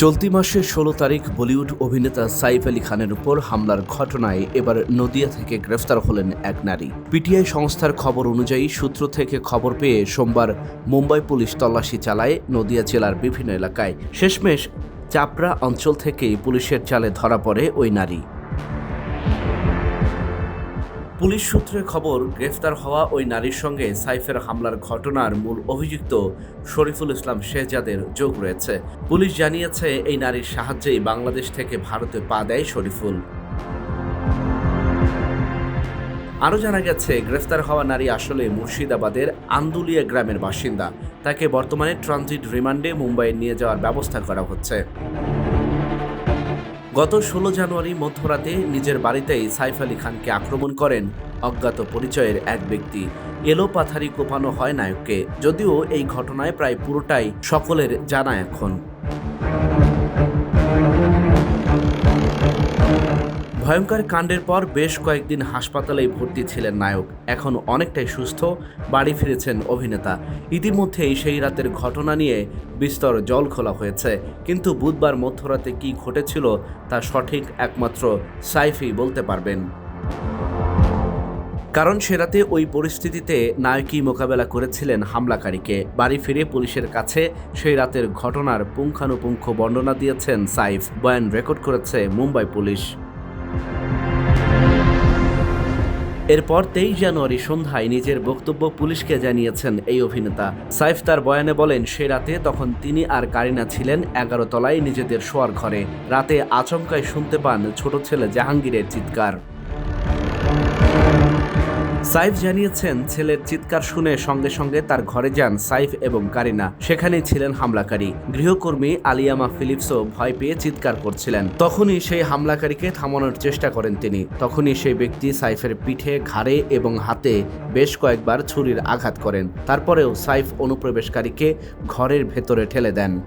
চলতি মাসের ষোলো তারিখ বলিউড অভিনেতা সাইফ আলী খানের উপর হামলার ঘটনায় এবার নদিয়া থেকে গ্রেফতার হলেন এক নারী। পিটিআই সংস্থার খবর অনুযায়ী সূত্র থেকে খবর পেয়ে সোমবার মুম্বাই পুলিশ তল্লাশি চালায় নদিয়া জেলার বিভিন্ন এলাকায়। শেষমেশ চাপড়া অঞ্চল থেকেই পুলিশের চালে ধরা পড়ে ওই নারী। পুলিশ সূত্রে খবর, গ্রেফতার হওয়া ওই নারীর সঙ্গে সাইফের হামলার ঘটনার মূল অভিযুক্ত শরীফুল ইসলাম শেহজাদের যোগ রয়েছে। পুলিশ জানিয়েছে, এই নারীর সাহায্যেই বাংলাদেশ থেকে ভারতে পা দেয় শরীফুল। আরও জানা গেছে, গ্রেফতার হওয়া নারী আসলে মুর্শিদাবাদের আন্দুলিয়া গ্রামের বাসিন্দা। তাকে বর্তমানে ট্রানজিট রিমান্ডে মুম্বাইয়ে নিয়ে যাওয়ার ব্যবস্থা করা হচ্ছে। গত ষোলো জানুয়ারি মধ্যরাতে নিজের বাড়িতেই সাইফ আলী খানকে আক্রমণ করেন অজ্ঞাত পরিচয়ের এক ব্যক্তি। এলো পাথারি কোপানো হয় নায়ককে, যদিও এই ঘটনায় প্রায় পুরোটাই সকলের জানা এখন। ভয়ঙ্কর কাণ্ডের পর বেশ কয়েকদিন হাসপাতালেই ভর্তি ছিলেন নায়ক। এখন অনেকটাই সুস্থ, বাড়ি ফিরেছেন অভিনেতা। ইতিমধ্যেই সেই রাতের ঘটনা নিয়ে বিস্তর জল খোলা হয়েছে। কিন্তু বুধবার মধ্যরাতে কি ঘটেছিল তা সঠিক একমাত্র সাইফই বলতে পারবেন। কারণ সে রাতে ওই পরিস্থিতিতে নায়কই মোকাবেলা করেছিলেন হামলাকারীকে। বাড়ি ফিরে পুলিশের কাছে সেই রাতের ঘটনার পুঙ্খানুপুঙ্খ বর্ণনা দিয়েছেন সাইফ। বয়ান রেকর্ড করেছে মুম্বাই পুলিশ। এরপর তেইশ জানুয়ারি সন্ধ্যায় নিজের বক্তব্য পুলিশকে জানিয়েছেন এই অভিনেতা। সাইফ তার বয়ানে বলেন, সে রাতে তখন তিনি আর কারিনা ছিলেন এগারো তলায় নিজেদের শোয়ার ঘরে। রাতে আচমকায় শুনতে পান ছোট ছেলে জাহাঙ্গীরের চিৎকার। সাইফ জানিয়েছেন, ছেলের চিৎকার শুনে সঙ্গে সঙ্গে তার ঘরে যান সাইফ এবং কারিনা। সেখানেই ছিলেন হামলাকারী। গৃহকর্মী আলিয়ামা ফিলিপসও ভয় পেয়ে চিৎকার করছিলেন। তখনই সেই হামলাকারীকে থামানোর চেষ্টা করেন তিনি। তখনই সেই ব্যক্তি সাইফের পিঠে, ঘাড়ে এবং হাতে বেশ কয়েকবার ছুরির আঘাত করেন। তারপরেও সাইফ অনুপ্রবেশকারীকে ঘরের ভেতরে ঠেলে দেন।